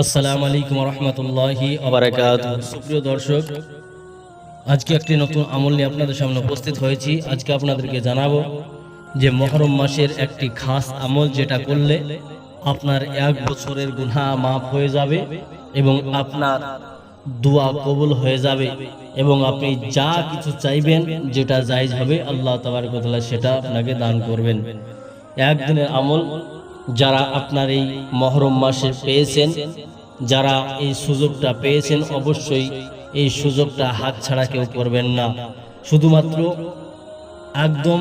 আসসালামু আলাইকুম রহমতুল্লাহি আবরাকাত সুপ্রিয় দর্শক, আজকে একটি নতুন আমল নিয়ে আপনাদের সামনে উপস্থিত হয়েছি। আজকে আপনাদেরকে জানাব যে মহরম মাসের একটি খাস আমল যেটা করলে আপনার এক বছরের গুনাহ মাফ হয়ে যাবে এবং আপনার দোয়া কবুল হয়ে যাবে এবং আপনি যা কিছু চাইবেন যেটা জায়জ হবে, আল্লাহ তাবারকতালা সেটা আপনাকে দান করবেন। একদিনের আমল যারা আপনার এই মহরম মাসে পেয়েছেন, যারা এই সুযোগটা পেয়েছেন, অবশ্যই এই সুযোগটা হাত ছাড়া কেউ করবেন না। শুধুমাত্র একদম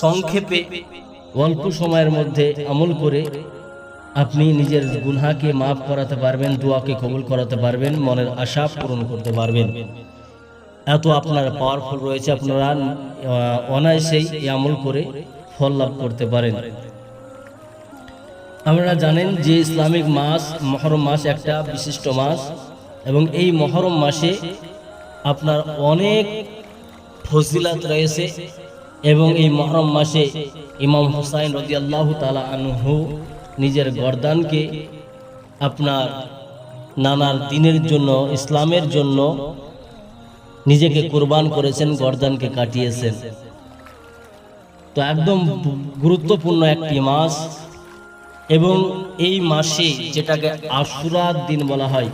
সংক্ষেপে অল্প সময়ের মধ্যে আমল করে আপনি নিজের গুনহাকে মাফ করাতে পারবেন, দোয়াকে কবুল করাতে পারবেন, মনের আশা পূরণ করতে পারবেন। এত আপনার পাওয়ারফুল রয়েছে, আপনারা অনায়াসেই আমল করে ফল লাভ করতে পারেন। আপনারা জানেন যে ইসলামিক মাস, মহরম মাস একটা বিশিষ্ট মাস এবং এই মহরম মাসে আপনার অনেক ফজিলাত রয়েছে এবং এই মহরম মাসে ইমাম হুসাইন রদি আল্লাহ তালা আনহু নিজের গরদানকে আপনার নানার দিনের জন্য, ইসলামের জন্য নিজেকে কোরবান করেছেন, গরদানকে কাটিয়েছেন। তো একদম গুরুত্বপূর্ণ একটি মাস। এবং এই মাসে যেটাকে আশুরার দিন বলা হয়,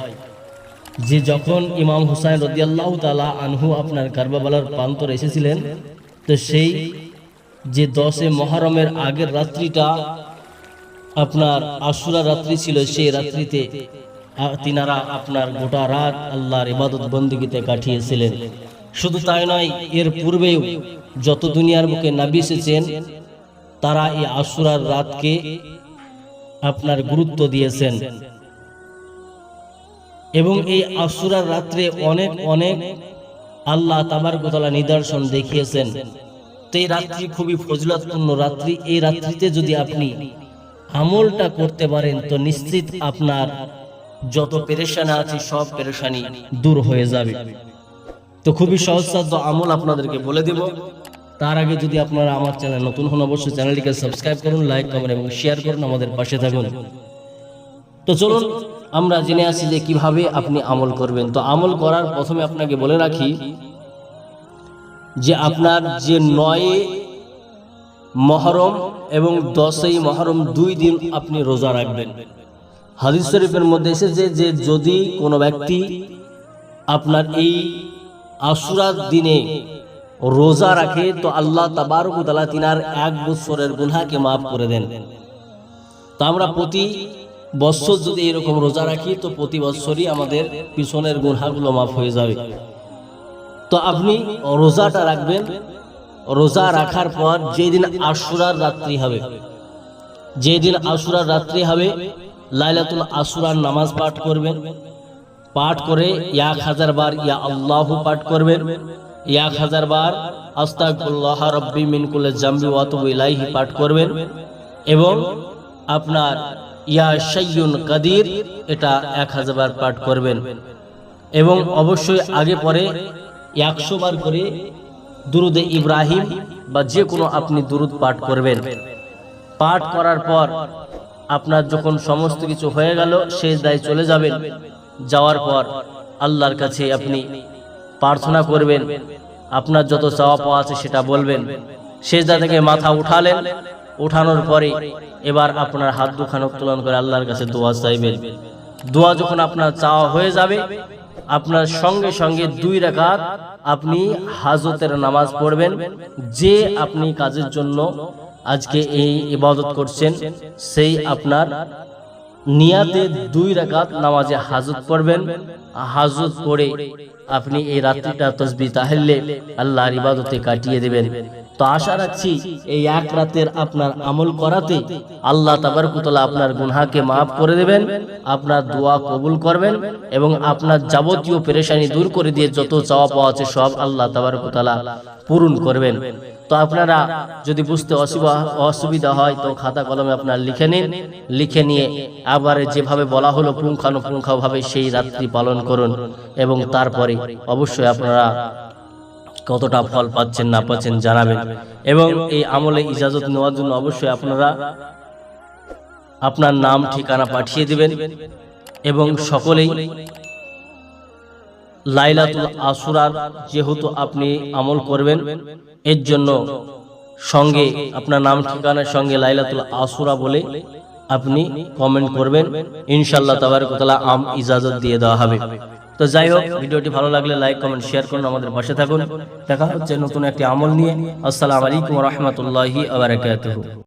যে যখন ইমাম হুসাইন রদিয়াল্লাহ তালা আনহু আপনার কারবালার প্রান্তর এসেছিলেন, তো সেই যে দশে মহারমের আগের রাত্রিটা আপনার আশুরা রাত্রি ছিল, সেই রাত্রিতে তিনারা আপনার গোটা রাত আল্লাহর ইবাদত বন্দিগিতে কাটিয়েছিলেন। শুধু তাই নয়, এর পূর্বেও যত দুনিয়ার বুকে নাবি এসেছেন, তারা এই আশুরার রাতকে আপনার গুরুত্ব দিয়েছেন। এবং এই আশুরার রাত্রে অনেক অনেক আল্লাহ তাবার গোতলা নিদর্শন দেখিয়েছেন। তো এই রাত্রি খুবই ফজলতপূর্ণ রাত্রি। এই রাত্রিতে যদি আপনি আমলটা করতে পারেন, তো নিশ্চিত আপনার যত পেরেশানি আছে, সব পেরেশানি দূর হয়ে যাবে। তো খুবই সহজসাধ্য আমল আপনাদেরকে বলে দেব। তার আগে যদি আপনারা আমার চ্যানেল নতুন হন, অবশ্যই চ্যানেলটিকে সাবস্ক্রাইব করুন, লাইক কমেন্ট এবং শেয়ার করুন আমাদের পাশে থাকুন। তো চলুন, আমরা জেনে আসি যে কীভাবে আপনি আমল করবেন। তো আমল করার প্রথমে আপনাকে বলে রাখি যে আপনার যে নয় মহরম এবং দশই মহরম দুই দিন আপনি রোজা রাখবেন। হাদিস শরীফের মধ্যে এসেছে যে যদি কোনো ব্যক্তি আপনার এই আশুরার দিনে রোজা রাখে, তো আল্লাহ তাবারকুতালা তিনার এক বছরের গুনহাকে মাফ করে দেন। তো আমরা প্রতি বছর যদি এরকম রোজা রাখি, তো প্রতি বছরই আমাদের পিছনের গুনহাগুলো মাফ হয়ে যাবে। তো আপনি রোজাটা রাখবেন। রোজা রাখার পর যেদিন আশুরার রাত্রি হবে, যেদিন আশুরার রাত্রি হবে, লাইলাতুল আশুরার নামাজ পাঠ করবেন। পাঠ করে এক হাজার বার ইয়া আল্লাহ পাঠ করবেন। এক হাজার বার আস্তাকুল্লাহ রব্বি মিনকুলে জাম্বি ওয়াতুবু ইলাইহি পাঠ করবেন এবং আপনার ইয়া শাইয়ুন কাদির এটা এক হাজার বার পাঠ করবেন। এবং অবশ্যই আগে পরে একশো বার করে দুরুদে ইব্রাহিম বা যে কোনো আপনি দুরুদ পাঠ করবেন। পাঠ করার পর আপনার যখন সমস্ত কিছু হয়ে গেল সেই দায় চলে যাবেন। যাওয়ার পর আল্লাহর কাছে আপনি প্রার্থনা করবেন। আপনার যত চাওয়া পাওয়া আছে সেটা বলবেন। শেষদা থেকে মাথা উঠালেন। উঠানোর পরে এবার আপনার হাত দুখান উত্তোলন করে আল্লাহর কাছে দোয়া চাইবেন। দোয়া যখন আপনার চাওয়া হয়ে যাবে, আপনার সঙ্গে সঙ্গে দুই রাকাত আপনি হাজতের নামাজ পড়বেন। যে আপনি কাজের জন্য আজকে এই ইবাদত করছেন, সেই আপনার নিয়াতে দুই রাকাত নামাজে হাজত পড়বেন। হাজত পড়ে আপনি এই রাত্রিটা তসবি তাহলে আল্লাহর ইবাদতে কাটিয়ে দেবেন। তো আশা রাখছি এই এক রাতের আপনার আমল করাতে আল্লাহ তাবারকুতলা আপনার গুনহাকে মাফ করে দেবেন, আপনার দোয়া কবুল করবেন এবং আপনার যাবতীয় পেরেশানি দূর করে দিয়ে যত চাওয়া পাওয়া আছে সব আল্লাহ তাবারকুতলা পূরণ করবেন। তো আপনারা যদি বুঝতে অসুবিধা হয়, তো খাতা কলমে আপনার লিখে নিন। লিখে নিয়ে আবার যেভাবে বলা হলো পুঙ্খানুপুঙ্খভাবে সেই রাত্রি পালন করুন এবং তারপরে অবশ্যই আপনারা কতটা ফল পাচ্ছেন না পাচ্ছেন জানাবেন। এবং এই আমলে ইজাজত নেওয়ার জন্য অবশ্যই আপনারা আপনার নাম, ঠিকানা পাঠিয়ে দিবেন এবং সকলেই লাইলাতুল আসুরার যেহেতু আপনি আমল করবেন, এর জন্য সঙ্গে আপনার নাম ঠিকানার সঙ্গে লাইলাতুল আসুরা বলে আপনি কমেন্ট করবেন। ইনশাল্লাহ তাবারকতলা আম ইজাজত দিয়ে দেওয়া হবে। তো যাই হোক, ভিডিওটি ভালো লাগলে লাইক কমেন্ট শেয়ার করুন, আমাদের পাশে থাকুন। দেখা হচ্ছে নতুন একটি আমল নিয়ে। আসসালামু আলাইকুম রহমতুল্লাহি আবরাকাতুহু